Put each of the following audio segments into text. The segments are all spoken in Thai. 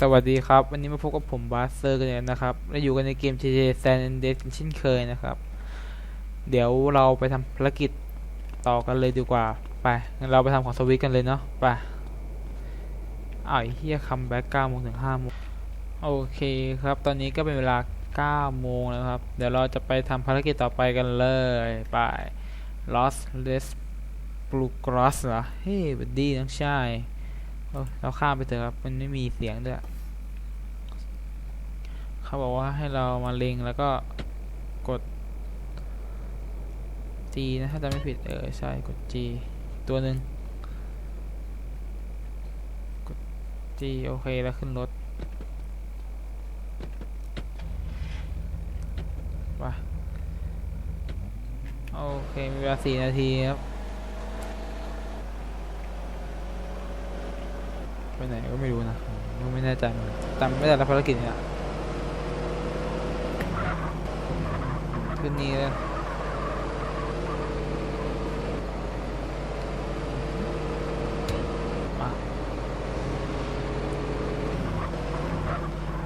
สวัสดีครับ วันนี้มาพบกับผมบาสเซอร์กันแล้วนะครับและอยู่กันในเกม JJ San Andreas เช่นเคยนะครับ เดี๋ยวเราไปทำภารกิจต่อกันเลยดีกว่า ไปงั้นเราไปทำของสวิตกันเลยเนาะไปอ้าวไอ้เฮียคัมแบ็ก9โมงถึง5โมงโอเคครับ ตอนนี้ก็เป็นเวลา9โมงแล้วครับ เดี๋ยวเราจะไปทำภารกิจต่อไปกันเลยไป Lost Les Blue Cross เหรอเฮ้ยบัดดี้น้องชาย เราข้ามไปเถอะครับ มันไม่มีเสียงด้วยเขาบอกว่าให้เรามาเล็งแล้วก็กด G นะถ้าจำไม่ผิดเออใช่กด G ตัวหนึ่งกด G โอเคแล้วขึ้นรถไปโอเคมีเวลาสี่นาทีครับ ไปไหนก็ไม่รู้นะผมไม่แน่ใจเหมือนกันจำไม่ได้แล้วภารกิจเนี่ยขึ้นนี้เลยมา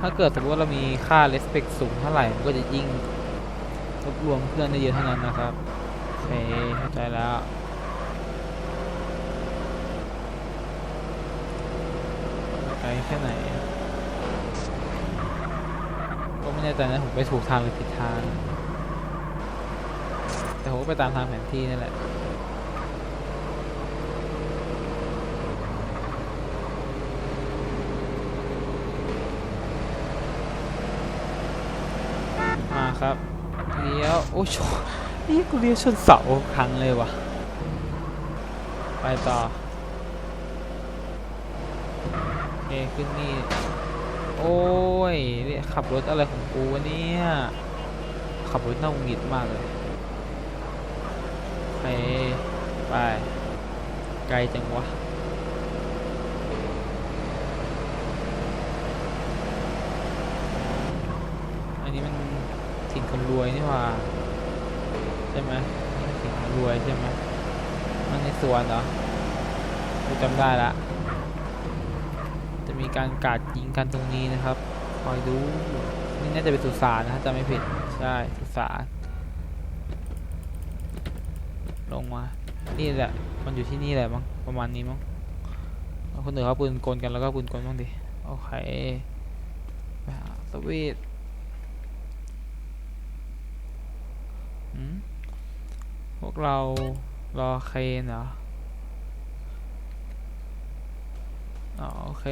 ถ้าเกิดสมมติว่าเรามีค่า respect สูงเท่าไหร่ มันก็จะยิ่งรวบรวมเพื่อนได้เยอะเท่านั้นนะครับ โอเคเข้าใจแล้ว ไกลแค่ไหนก็ไม่แน่ใจนะผมไปถูกทางหรือผิดทาง แต่ผมก็ไปตามทางแผนที่นั่นแหละมาครับเลี้ยวโอ้ยชนนี่กูเลี้ยวชนเสาครั้งเลยวะไปต่อ โอ เคขึ้นนี่ โอ้ยนี่ขับรถอะไรของกูวะเนี่ย ขับรถน่าหงิดมากเลยไปไป ไกลจังวะอันนี้มันถิ่นคนรวยนี่หว่าใช่ไหมถิ่นคนรวยใช่ไหมมันในสวนเหรอกูจำได้ละ มีการกาดยิงกันตรงนี้นะครับ คอยดู นี่น่าจะเป็นสุสานนะจำไม่ผิด ใช่ สุสาน ลงมา นี่แหละ มันอยู่ที่นี่แหละมั้ง ประมาณนี้มั้งคนอื่นเขาปืนกลกันแล้วก็ปืนกลบ้างดิ โอเคไปหาสวีทพวกเรารอเคนเหรอ อ๋อโอเค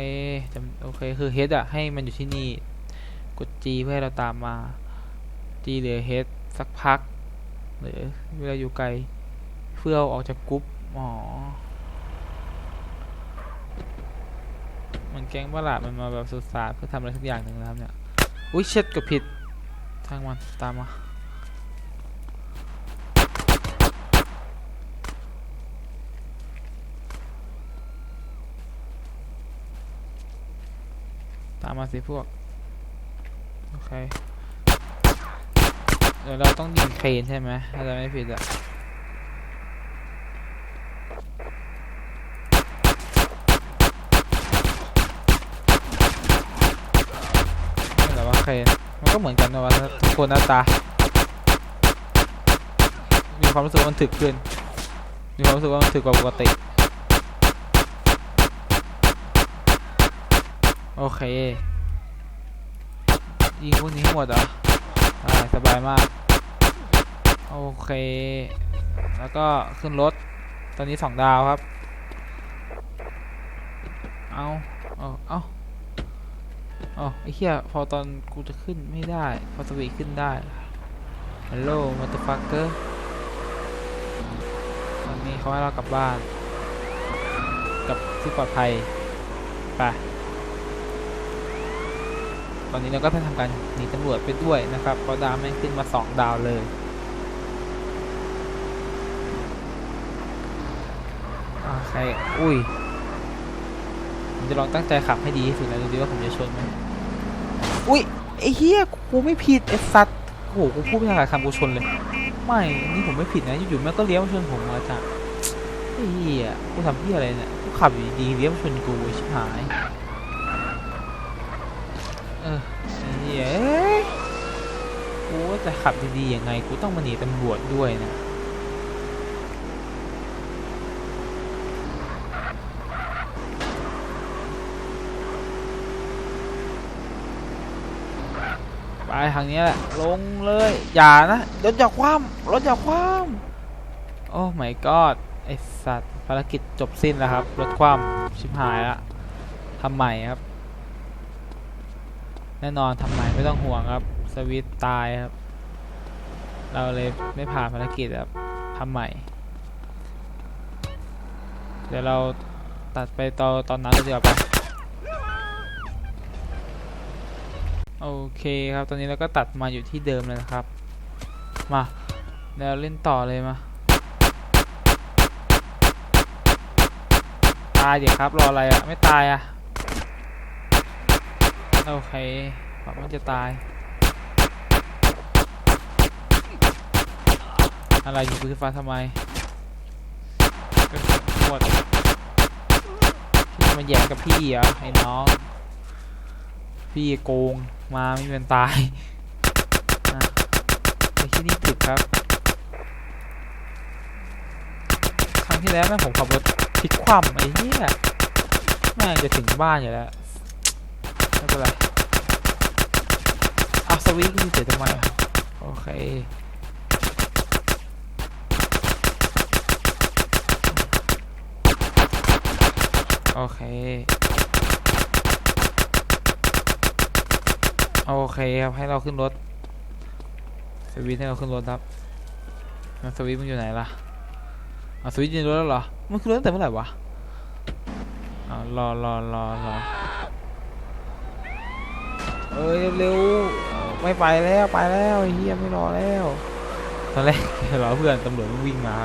จำโอเคคือเฮดอะให้มันอยู่ที่นี่ กด G เพื่อให้เราตามมา G เหลือเฮดสักพัก หรือเวลาอยู่ไกล เพื่อเอาออกจากกรุ๊ปอ๋อ มันแก๊งประหลาดมันมาแบบสุดสาดเพื่อทำอะไรสักอย่างหนึ่งนะครับเนี่ย อุ้ยเช็ดกดผิดทางมันตามมาามมาสิพวก โอเค เดี๋ยวเราต้องยิงเครนใช่ไหมถ้าจะไม่ผิดอะนี่แหละว่าเครนมันก็เหมือนกันนะว่าทุกคนหน้าตา มีความรู้สึกว่ามันถึกขึ้น มีความรู้สึกว่ามันถึกกว่าปกติ โอเค ยิงพวกนี้หมดเหรออ่าสบายมาก โอเค แล้วก็ขึ้นรถ ตอนนี้สองดาวครับ เอาเอาเอาเอาไอ้เหี้ยพอตอนกูจะขึ้นไม่ได้ พอสวีขึ้นได้ฮัลโหลม o เตฟักเกอร์ตอนนี้เขาให้เรากลับบ้านกลับที่ปลอดภัย ไป ตอนนี้เราก็ได้ทำการหนีตำรวจไปด้วยนะครับเพราะดาวแม่งขึ้นมาสองดาวเลยโอเคอุ้ยผมจะลองตั้งใจขับให้ดีที่สุดแล้วดูดิว่าผมจะชนไหมอุ้ยไอ้เฮียกูไม่ผิดไอ้สัตว์โอ้โหกูพูดไม่ทันหลาคำกูชนเลย ไม่นี่ผมไม่ผิดนะอยู่ๆแม่งก็เลี้ยวมาชนผมมาจ้ะไอ้เฮียกูทำเฮียอะไรเนี่ยกูขับอยู่ดีๆเลี้ยวมาชนกูชิบหาย จะขับดีๆยังไงกูต้องมาหนีตำรวจด้วยนะไปทางนี้แหละ ลงเลย อย่านะรถอย่าคว่ำรถอย่าคว่ำโอ้ my god ไอสัตว์ภารกิจจบสิ้นแล้วครับ รถคว่ำชิบหายละทำใหม่ครับ แน่นอนทำใหม่ไม่ต้องห่วงครับ สวิตตายครับ เราเลยไม่ผ่านภารกิจครับทำใหม่ เดี๋ยวเราตัดไปตอนตอนนั้นเลยดีกว่าไปโอเคครับ ตอนนี้เราก็ตัดมาอยู่ที่เดิมเลยนะครับ มาเดี๋ยวเล่นต่อเลยมา ตายเดี๋ยวครับรออะไรอะไม่ตายอะโอเคหวังว่าจะตาย อะไรอยู่พื้นฟ้าทำไมกระสุนหมดพี่มาแย่งกับพี่เหรอะไอ้น้อง พี่โกงมาไม่เป็นตายอะไอ้ที่นี่ผิดครับ ครั้งที่แล้วแม่งผมขับรถพลิกคว่ำไอ้เหี้ยแม่งจะถึงบ้านอยู่แล้วไม่เป็นไรเอาสวิตช์นี่เสียทำไมอะโอเค โอเค โอเคครับ ให้เราขึ้นรถ สวิตให้เราขึ้นรถครับแล้วสวิตมันอยู่ไหนล่ะอาสวิตอยู่ในรถแล้วเหรอ มันขึ้นรถตั้งแต่เมื่อไหร่วะอ่ารอรอรอรอเอ้ยเร็วไม่ไปแล้วไปแล้วเฮียไม่รอแล้ว ตอนแรกรอเพื่อนตำรวจมันวิ่งมา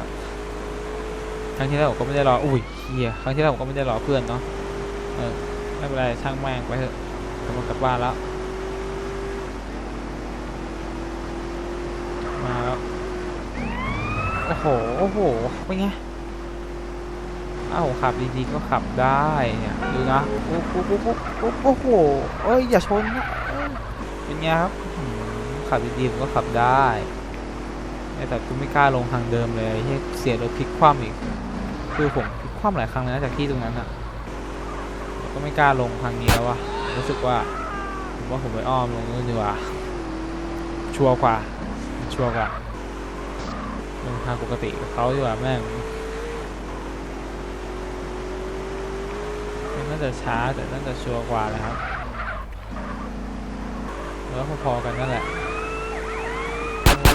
ครั้งที่แล้วผมก็ไม่ได้รอ อุ้ยเฮียครั้งที่แล้วผมก็ไม่ได้รอเพื่อนเนาะ เออ ไม่เป็นไร ช่างแม่งไปเถอะกำลังกลับบ้านแล้ว มาแล้ว โอ้โห โอ้โห เป็นไงอ้าวขับดีๆก็ขับได้เนี่ยดูนะโอ้โหโอ้โหโอ้โหเอ้ยอย่าชนนะเป็นไงครับขับดีๆก็ขับได้ แต่กูไม่กล้าลงทางเดิมเลยเฮ้ยเสียรถพลิกคว่ำอีก คือผมพลิกคว่ำหลายครั้งแล้วจากที่ตรงนั้นอะก็ไม่กล้าลงทางนี้แล้ววะรู้สึกว่าผมว่าผมไปอ้อมลงนู่นดีกว่า ชัวร์กว่า ชัวร์กว่าลงทางปกติกับเขาดีกว่าแม่งน่าจะช้าแต่น่าจะชัวร์กว่าเลยครับแล้วพอๆกันนั่นแหละ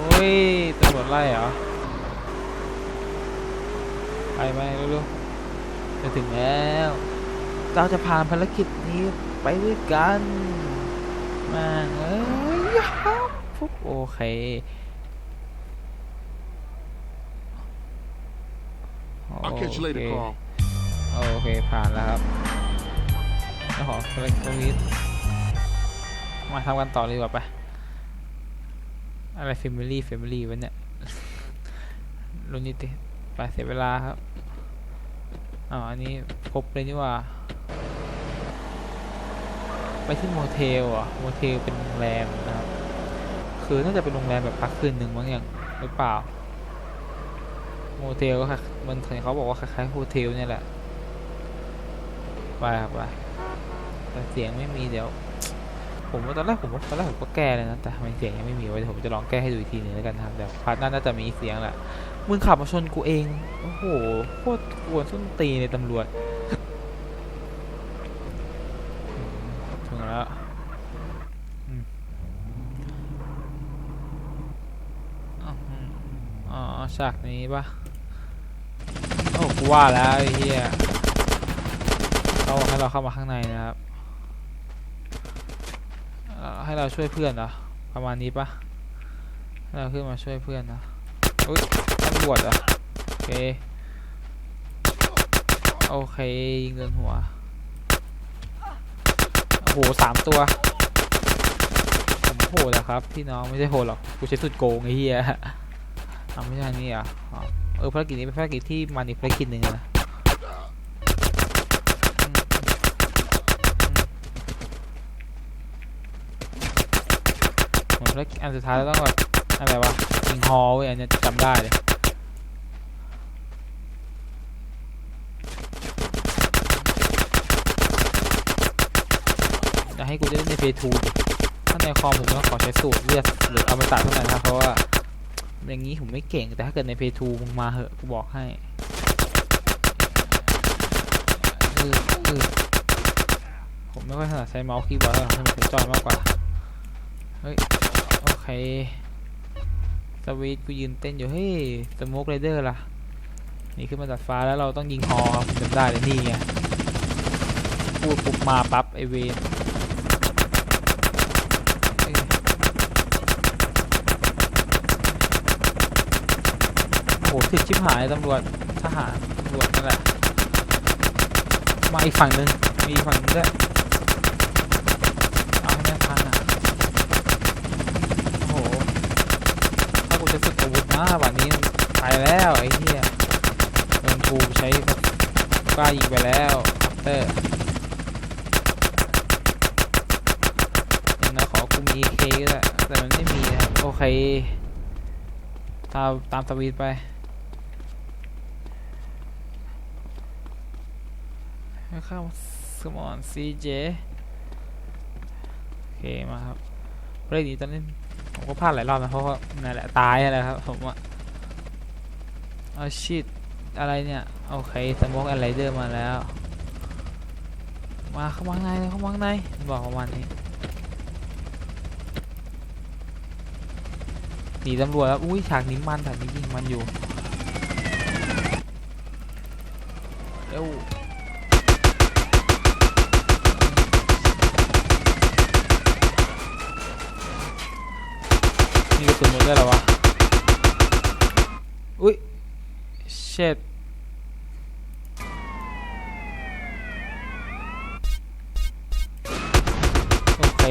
อ้ยตำรวจไล่เหรอ ไปไปเร็วๆจะถึงแล้ว เราจะผ่านภารกิจนี้ไปด้วยกันแมาเอ้ยยะปุ๊บโอเค I'll catch you later, โอเค Carl. โอเค ผ่านแล้วครับแล้วขอสวิตสวิตมาทำกันต่อเลยดีกว่าไป อะไร Family Family วะเนี่ยรุ่นนี้ติไปเสียเวลาครับอ๋ออันนี้ครบเลยนี่ว่า ไปที่โมเทลอะโมเทลเป็นโรงแรมนะครับ คือน่าจะเป็นโรงแรมแบบพักคืนหนึ่งมั้งอย่างหรือเปล่า โมเทลก็ค่ะมันเห็นเขาบอกว่าคล้ายๆโฮเทลเนี่ยแหละ ไปครับไปแต่เสียงไม่มีเดี๋ยว ผมว่าตอนแรกผมตอนแรกผมก็แก้เลยนะแต่ทำไมเสียงยังไม่มีไว้ผมจะลองแก้ให้ดูอีกทีหนึงแล้วกันนะครับเดี๋ยวพาร์ทหน้าน่าจะมีเสียงแหละมึงขับมาชนกูเองโอ้โหโคตรกวนส้นตีในตำรวจถึงแล้วอ๋อฉากนี้ปะโอ้กูว่าแล้วไอ้เหี้ยเขาบอกให้เราเข้ามาข้างในนะครับ เราช่วยเพื่อนเหรอประมาณนี้ปะเราขึ้นมาช่วยเพื่อนนะอุ้ยตำรวจอะโอเคโอเคยิงโดนหัวโอ้โหสามตัวผมโหดอะครับพี่น้องไม่ใช่โหดหรอกกูใช้สุดโกงไอ้เหี้ยเอาไม่ใช่นี่อะเออภารกิจนี้เป็นภารกิจที่มันอีกภารกิจหนึ่งนะ แล้วอันสุดท้ายเราต้องแบบอะไรวะยิงฮอเว้ยอันนี้จำได้เลยจะให้กูเล่นในเพย์ทูถ้าในคอมผมก็ขอใช้สูตรเลือดหรืออมตะเท่านั้นนะครับเพราะว่าอย่างนี้ผมไม่เก่งแต่ถ้าเกิดในเพย์ทูมึงมาเหอะกูบอกให้เออเออผมไม่ค่อยถนัดใช้เมาส์คีย์บอร์ดเท่าไหร่ผมจอยมากกว่า เฮ้ย คสวีทกูยืนเต้นอยู่เฮ้ยสโมกไรเดอร์ล่ะ นี่ขึ้นมาจากฟ้าแล้วเราต้องยิงฮอครับจำได้เลยนี่ไงพูดปุ๊บมาปั๊บไอเวนโอ้โหถึกชิบหายตำรวจทหารตำรวจนั่นแหละมาอีกฝั่งหนึ่งมีฝั่งหนึงด้วย เอาให้แม่งพังอะ โอ้โห ถ้ากู จะฝึกอาวุธนะวันนี้ไปแล้วไอ้เหี้ยโดนกูใช้กล้ายิงไปแล้วคัปเตอร์ย่างน้อยขอกูมี AK ก็ได้แต่มันไม่มีนะโอเค ตามตามสวีทไปเข้าสมอนซีเจโอเคมาครับเรื่องนี้ตอนนี้ ผมก็พลาดหลายรอบนะเพราะว่านั่นแหละตายอะไรครับผมอะเอาชิดอะไรเนี่ยโอเคสโมกอะไรเดอร์มาแล้ว มาเข้ามาข้างในเข้ามาข้างในบอกประมาณนี้หนีตำรวจแล้วอุ้ยฉากนี้มันฉากนี้ยิงมันอยู่เร็วมีกระ สุนหมดด้หรอวะ อุ้ยเช็ดโอเค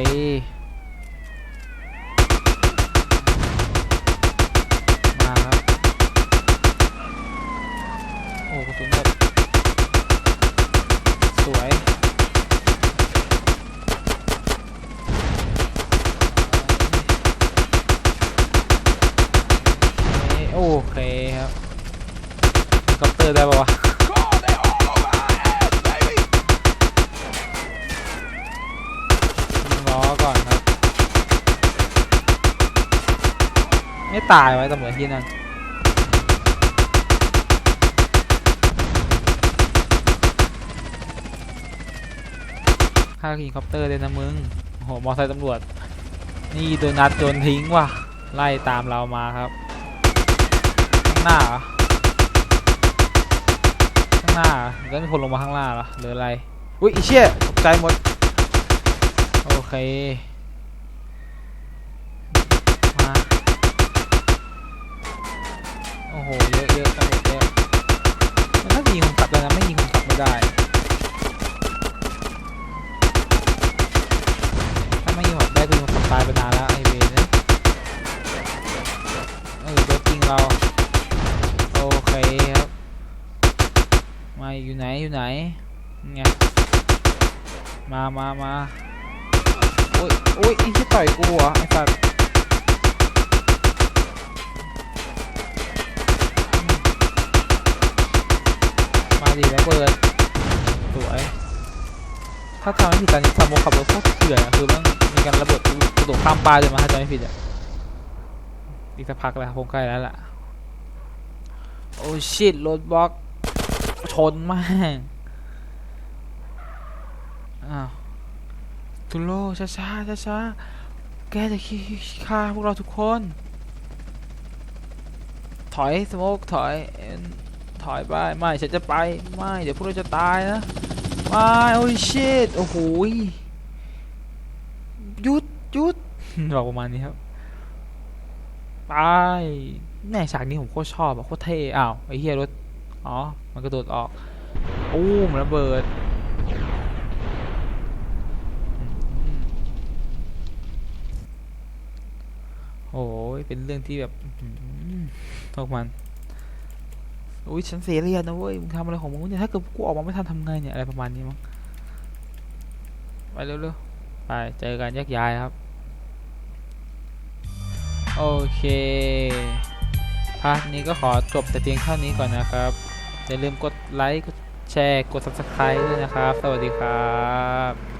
อร์ได้ปะวะ God, they're all over baby! ยิงล้อก่อนครับ ไม่ตายไว้ตำรวจที่นั่นฆ่าเฮลิคอปเตอร์เลยนะมึงโหมอไซค์ตำรวจ นี่โดนัทโดนทิ้งว่ะ ไล่ตามเรามาครับ หน้าเหรอางหน้าเหรอแล้วมีคนลงมาข้างล่างเหรอหรืออะไรอุ้ยไอีเชี่ยตกใจหมดโอเคมาโอ้โหเยอะเยอะตำรวจเยอะมัน มามามาโอ้ยโอ้ยไอ้ที่ต่อยกูเหรอไอ้สัตว์มาดิแล้วเปิดสวยถ้าทำไม่ผิดตอนนี้ซาโมขับรถโคตรเถื่อนอะคือมันมีการระเบิดกระโดดข้ามปลาเลยมาถ้าจำไม่ผิดอะอีกสักพักแล้วคงใกล้แล้วล่ะ โอ้ชิตรถบล็อกชนมาก อ้าวทุโรช้าช้าช้าช้าแกจะขี้ฆ่าพวกเราทุกคน ถอยสโมกถอย ถอยไป ไม่ฉันจะไป ไม่ เดี๋ยวพวกเราจะตายนะ ไม่โอ้ยชิตโอ้โหยหยุดหยุดบอกประมาณนี้ครับไปแน่ฉากนี้ผมโคตรชอบอะโคตรเท่อ้าวไอ้เฮียรถ อ๋อ มันกระโดดออกอู้มระเบิด โอ้ ยเป็นเรื่องที่แบบนอหือพวกมันอุ้ยฉันเสียเรียนนะเว้ยมึงทำอะไรของมึงเนี่ยถ้าเกิดกูออกมาไม่ทันทำไงเนี่ยอะไรประมาณนี้มั้งไปเร็วๆไปเจอกันแยกย้ายครับ โอเคพาร์ทนี้ก็ขอจบแต่เพียงเท่านี้ก่อนนะครับ อย่าลืมกดไลค์กดแชร์กด subscribe ด้วยนะครับ สวัสดีครับ